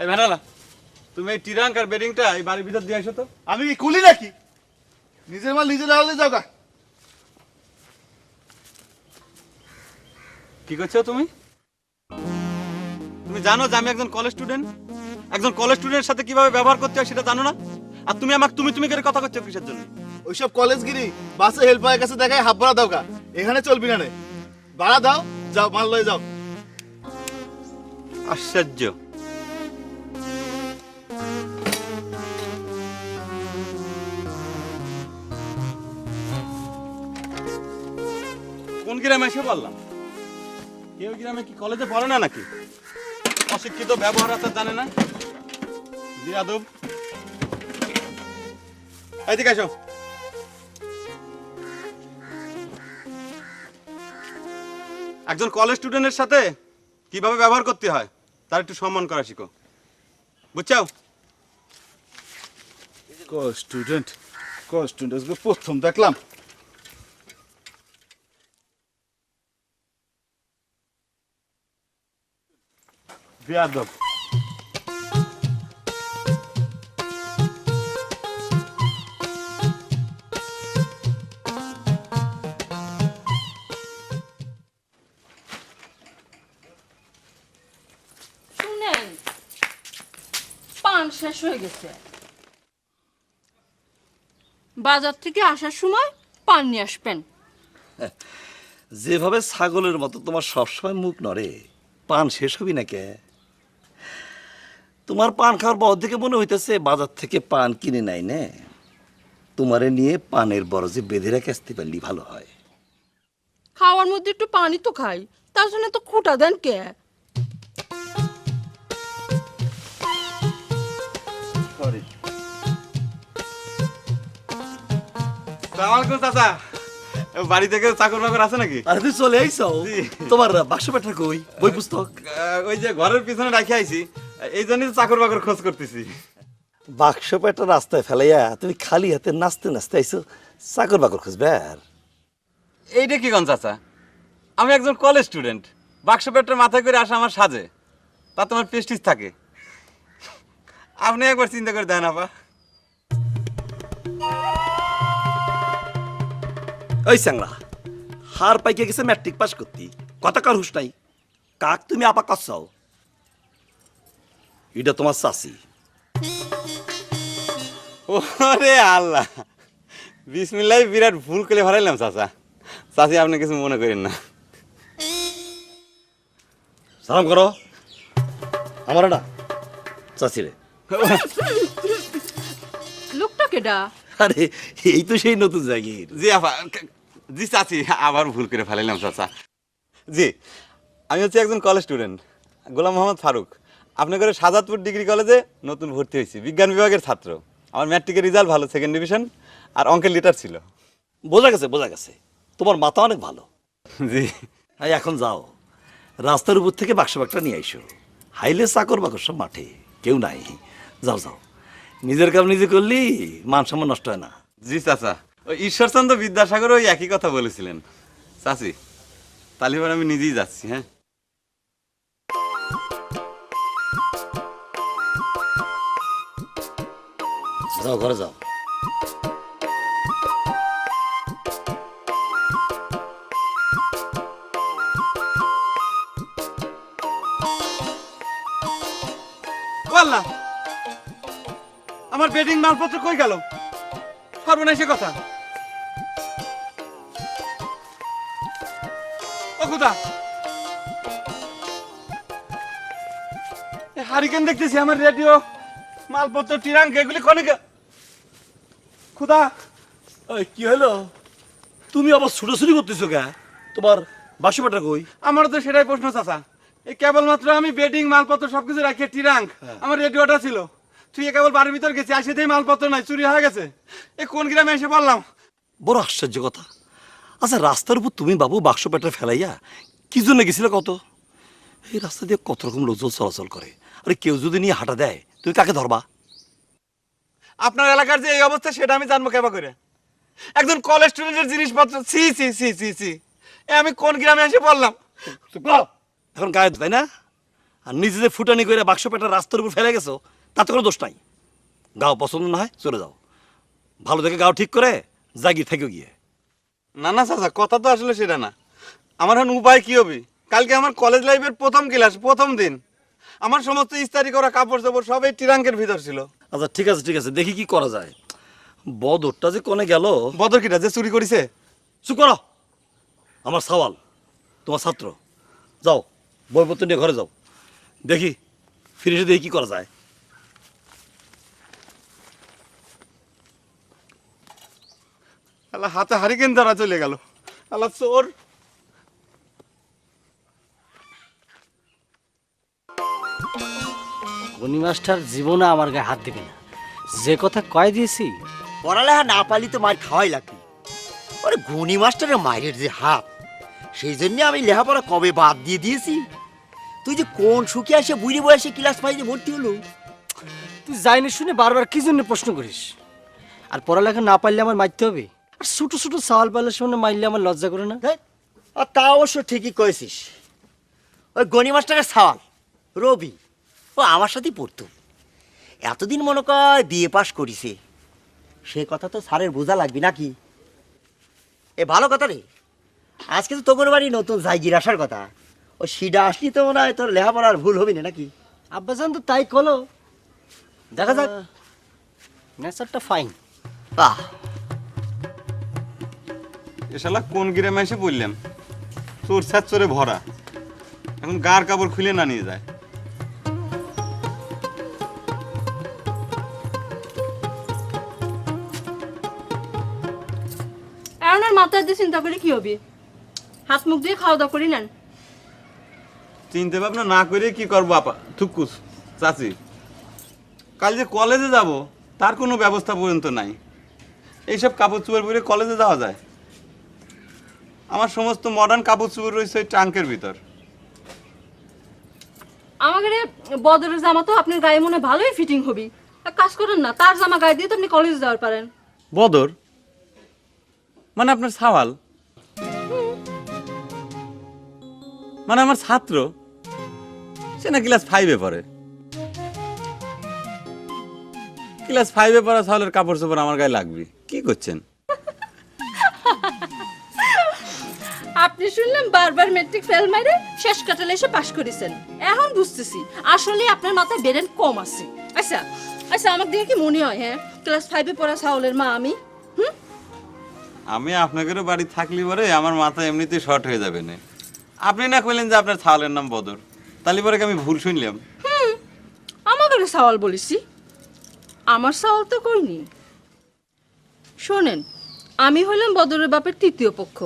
এই ভেনালা তুমি এই টিরাঙ্ক আর বেডিংটা এই বাড়ির ভিতর দিয়ে আসো তো। আমি কি কুলি নাকি? নিজের মাল নিজে লাগালে যাও গা। কি করছ তুমি? তুমি জানো যে আমি একজন কলেজ স্টুডেন্ট একজন কলেজ স্টুডেন্টের সাথে কীভাবে ব্যবহার করতে হয় সেটা জানো না? আর তুমি আমাকে তুমি তুমি করে কথা করছ কিসের জন্য? ওইসব কলেজগিরি বাসে হেল্পারের কাছে দেখায় হাফ ভাড়া দাও গা। এখানে চলবি না রে। ভাড়া দাও যাও মাল লয়ে যাও। আশ্চর্য। কোন গ্রামে এসে বললাম? কেউ গ্রামে কি কলেজে পড়ে না নাকি? অশিক্ষিত ব্যবহার আছে জানে না? বিয়াদব এদিকে আসো একজন কলেজ স্টুডেন্টের সাথে কীভাবে ব্যবহার করতে হয়, তার একটু সম্মান করা শিখো। বুঝছ ক স্টুডেন্ট স্টুডেন্ট প্রথম দেখলাম। বিয়াদব শুনেন পান শেষ হয়ে গেছে বাজার থেকে আসার সময় পান নিয়ে আসবেন যেভাবে ছাগলের মতো তোমার সবসময় মুখ নড়ে। পান শেষ হবি না কে তোমার পান খাওয়ার বহর থেকে মনে হইতেছে বাজার থেকে পান কিনে নাই নে। তোমারে নিয়ে পানের বরজে বেঁধে রেখে আসতে পারলি ভালো হয়। খাওয়ার মধ্যে একটু পানি তো খাই তার জন্য তো খুঁটা দেন কে? চাচা। বাড়ি থেকে চাকর বাকর আছে নাকি? আরে তুই চলে আইসো। তোমার বাক্স পেটা কই? বই পুস্তক? ওই যে ঘরের পিছনে রাখি আইছি। এই জন্যই তো চাকর বাকর খোঁজ করতেছি। বাক্স পেটা রাস্তায় ফেলাইয়া তুমি খালি হাতে নাচতে নাচতে আইসো চাকর বাকর খুঁজবে আর? এইটা কি গন চাচা? আমি একজন কলেজ স্টুডেন্ট বাক্স পেটের মাথায় করে আসা আমার সাজে তা তোমার পেস্টিস থাকে। আপনি একবার চিন্তা করে দেন আপা। ওই স্যাংরা হার পাইকে গেছে ম্যাট্রিক পাস করতি কথা কার হুস নাই? কাক তুমি আপা কসাও এটা তোমার চাষি ওরে আল্লাহ। বিসমিল্লাহ বিরাট ভুল করে ভরাইলাম চাচা। চাচি আপনি কিছু মনে করেন না। সালাম করো। আমার না চাষি রে। লোকটা কেডা? আরে এই তো সেই নতুন জায়গায় জি আপা জি চাচি আবার ভুল করে ফেলাইলাম চাচা। জি আমি হচ্ছে একজন কলেজ স্টুডেন্ট গোলাম মোহাম্মদ ফারুক। আপনার করে সাজাদপুর ডিগ্রি কলেজে নতুন ভর্তি হয়েছি। বিজ্ঞান বিভাগের ছাত্র। আমার ম্যাট্রিকের রেজাল্ট ভালো সেকেন্ড ডিভিশন আর অঙ্কের লিটার ছিল। বোঝা গেছে বোঝা গেছে। তোমার মাথা অনেক ভালো। জি। এই এখন যাও। রাস্তার উপর থেকে বাক্স বাক্সটা নিয়ে আইসো। হাইলে চাকর বাকর সব মাঠে কেউ নাই। যাও যাও। নিজের কাম নিজে করলি মান সম্মান নষ্ট হয় না। জি চাচা। ওই ঈশ্বরচন্দ্র বিদ্যাসাগর ওই একই কথা বলেছিলেন। চাচি তালিবান আমি নিজেই যাচ্ছি হ্যাঁ? যাও, ঘরে যাও। আল্লাহ আমার বেডিং মালপত্র কই গেল? সর্বনাশে কথা। ও খুদা হারিকেন দেখতেছি, আমার রেডিও মালপত্র, টিরাঙ্ক, এগুলি কনে খুদা। ওই কি হলো? তুমি আবার ছুটোছুটি করতেছো কে? তোমার বাক্স বাটা কই? আমার তো সেটাই প্রশ্ন চাচা। এই কেবলমাত্র আমি বেডিং মালপত্র সবকিছু রাখি টিরাঙ্ক। আমার রেডিওটা ছিল। তুই কেবল বাড়ির ভিতর গেছি আসে মালপত্র নাই চুরি হয়ে গেছে। এ কোন গ্রামে এসে বললাম বড় আশ্চর্য কথা। আচ্ছা রাস্তার উপর তুমি বাবু বাক্স পেটা ফেলাইয়া কি জন্য গেছিলে কত? এই রাস্তা দিয়ে কত রকম লোকজন চলাচল করে। আরে কেউ যদি নিয়ে হাঁটা দেয় তুমি কাকে ধরবা? আপনার এলাকার যে এই অবস্থা সেটা আমি জানব কেবা করে। একজন কলেজ স্টুডেন্টের জিনিসপত্র C C C C C এ আমি কোন গ্রামে এসে বললাম এখন গায়ে তাই না? আর নিজে যে ফুটানি করে বাক্স পেটা রাস্তার উপর ফেলে গেছো তাতে কোনো দোষ নাই। গাও পছন্দ না হয় চলে যাও। ভালো দেখে গাও ঠিক করে জাগিয়ে থেকে গিয়ে। না না চাচা কথা তো আসলে সেটা না। আমার এখন উপায় কী হবে? কালকে আমার কলেজ লাইফের প্রথম ক্লাস প্রথম দিন। আমার সমস্ত ইস্তারি করা কাপড় চাপড় সব এই ট্রাঙ্কের ভিতর ছিল। আচ্ছা ঠিক আছে ঠিক আছে দেখি কি করা যায়। বদরটা যে কোনে গেল? বদর কিটা যে চুরি করেছে? চুপ করো। আমার সওয়াল তোমার ছাত্র। যাও বইপত্র নিয়ে ঘরে যাও। দেখি ফিরে এসে দেখি কি করা যায়। আল্লাহ হাতে হারিকেন ধরা চলে গেল। আল্লাহ চোর। গনি মাস্টার জীবনে আমার গায়ে হাত দিবে না। যে কথা কয় দিয়েছি, পড়ালেখা না পারলি তো মার খাওয়াই লাগবে। ওরে গণি মাস্টারের মায়ের যে হাত, সেই জন্য আমি লেখাপড়া কবে বাদ দিয়ে দিয়েছি? তুই যে কোন সুখে আসে বুড়ি বয়সে ক্লাস ফাইভে ভর্তি হলো? তুই যাইনি শুনে বারবার কি জন্য প্রশ্ন করিস? আর পড়ালেখা না পারলে আমার মারতে হবে? আর ছোট ছোট সওয়াল পালার সামনে মারলে আমার লজ্জা করে না? আর তা অবশ্য ঠিকই কয়েছিস। ওই গণি মাস্টারের সওয়াল, রবি। ও আমার সাথেই পড়তো। এতদিন মনে কর বিয়ে পাশ করিছে। সে কথা তো স্যারের বোঝা লাগবে নাকি? এ ভালো কথা রে। আজকে তো তোর বাড়ি নতুন জায়গির আসার কথা। ও সিডা আসলি তো মনে হয় তোর লেখাপড়ার ভুল হবে না নাকি? আব্বাজান তো তাই কলো। দেখা যাক। নেচারটা ফাইন। বাহ। এসালা কোন গ্রামে এসে বললাম চোর স্যার চোরে ভরা। এখন গার কাপড় খুলে না নিয়ে যায়। আর মাথায় দিয়ে চিন্তা করে কি হবে? হাত মুখ দিয়ে খাওয়া দাওয়া করি নেন। চিনতে ভাবনা না করে কি করব আপা? থুকুস চাচি। কাল যে কলেজে যাব তার কোনো ব্যবস্থা পর্যন্ত নাই। এইসব কাপড় চোপড় পরে কলেজে যাওয়া যায়। আমার সমস্ত মডার্ন কাপড় চোপড় রয়েছে ওই ট্রাঙ্কের ভিতর। আমাকে রে বদরের জামা তো আপনার গায়ে মনে ভালোই ফিটিং হবি। কাজ করেন না তার জামা গায়ে দিয়ে তো আপনি কলেজে যাওয়ার পারেন। বদর? মানে আপনার সাওয়াল। মানে আমার ছাত্র, সে না ক্লাস ফাইভে পড়ে। ক্লাস ফাইভে পড়া সাওয়ালের কাপড় চোপড় আমার গায়ে লাগবে। কি করছেন? আপনি শুনলাম বারবার মেট্রিক ফেল মাইরে শেষ কাটালে এসে পাশ করেছেন। এখন বুঝতেছি, আসলে আপনার মাথায় বেরেন কম আছে। আচ্ছা আচ্ছা আমার দিকে কি মনে হয় হ্যাঁ? ক্লাস ফাইভে পড়া সাউলের মা আমি? আমি আপনাদেরও বাড়ি থাকলি পরে আমার মাথা এমনিতে শর্ট হয়ে যাবে না। আপনি না কইলেন যে আপনার ছাওয়ালের নাম বদর, তাহলে পরে আমি ভুল শুনলাম? আমাকে সাওয়াল বলেছি। আমার সাওয়াল তো কইনি। শোনেন, আমি হলাম বদরের বাপের তৃতীয় পক্ষ।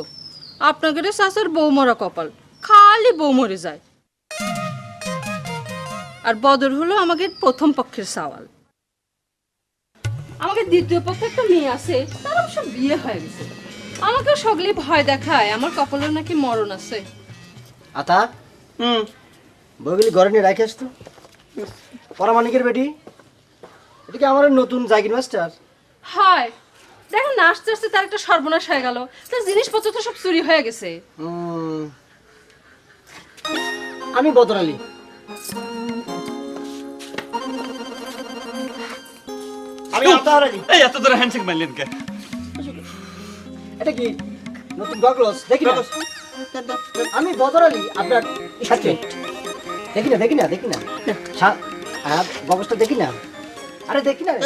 আপনাদের শাশুর বৌমরা কপাল, খালি বউ মরে যায়। আর বদর হলো আমাকে প্রথম পক্ষের সাওয়াল আমাকে দ্বিতীয় পক্ষে একটা মেয়ে আছে তার অবশ্য বিয়ে হয়ে গেছে। আমাকে সগলে ভয় দেখায় আমার কপালের নাকি মরণ আছে। আতা হুম বইগুলি ঘরে নিয়ে রাখিস তো পরামানিকের বেটি এটা কি আমার নতুন জাগির মাস্টার? হয় দেখেন না আস্তে আস্তে তার একটা সর্বনাশ হয়ে গেল তার জিনিসপত্র তো সব চুরি হয়ে গেছে। আমি বদর আমি এই এত ধরে হ্যান্ডশেক মারলেন কে এটা কি? নতুন গগলস দেখি না। আমি বদর আলী আপনার সাথে। দেখি না দেখি না দেখি না। গগলসটা দেখি না। আরে দেখি না রে।